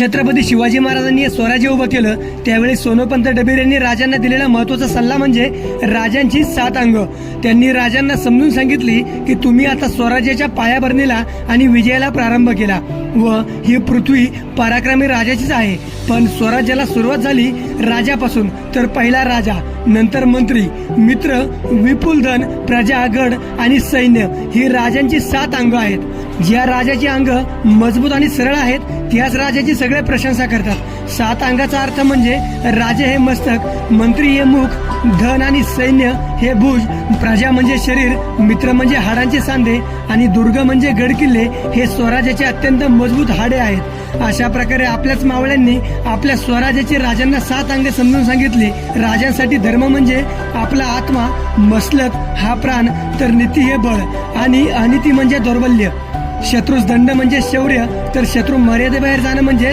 छत्रपती शिवाजी महाराजांनी हे स्वराज्य उभं केलं त्यावेळी सोनोपंत डबेर यांनी राजांना दिलेला महत्त्वाचा सल्ला म्हणजे राजांची सात अंग. त्यांनी राजांना समजून सांगितली की तुम्ही आता स्वराज्याच्या पायाभरणीला आणि विजयाला प्रारंभ केला व ही पृथ्वी पराक्रमी राजाचीच आहे. पण स्वराज्याला सुरुवात झाली राजापासून तर पहिला राजा नंतर मंत्री मित्र विपुल धन प्रजा गड आणि सैन्य ही राजांची सात अंग आहेत. ज्या राजाची अंग मजबूत आणि सरळ आहेत त्याच राजाची सगळे प्रशंसा करतात. सात अंगाचा अर्थ म्हणजे राजे हे मस्तक मंत्री हे मुख धन आणि सैन्य हे भुज प्रजा म्हणजे शरीर मित्र म्हणजे हाडांचे सांधे आणि दुर्ग म्हणजे गडकिल्ले हे स्वराज्याचे अत्यंत मजबूत हाडे आहेत. अशा प्रकारे आपल्याच मावळ्यांनी आपल्या स्वराज्याचे राजांना सात अंग समजून सांगितले. राजांसाठी धर्म म्हणजे आपला आत्मा मसलत हा प्राण तर नीती हे बळ आणि अनिती म्हणजे दौर्बल्य. शत्रूस दंड म्हणजे शौर्य तर शत्रू मर्यादेबाहेर जाणं म्हणजे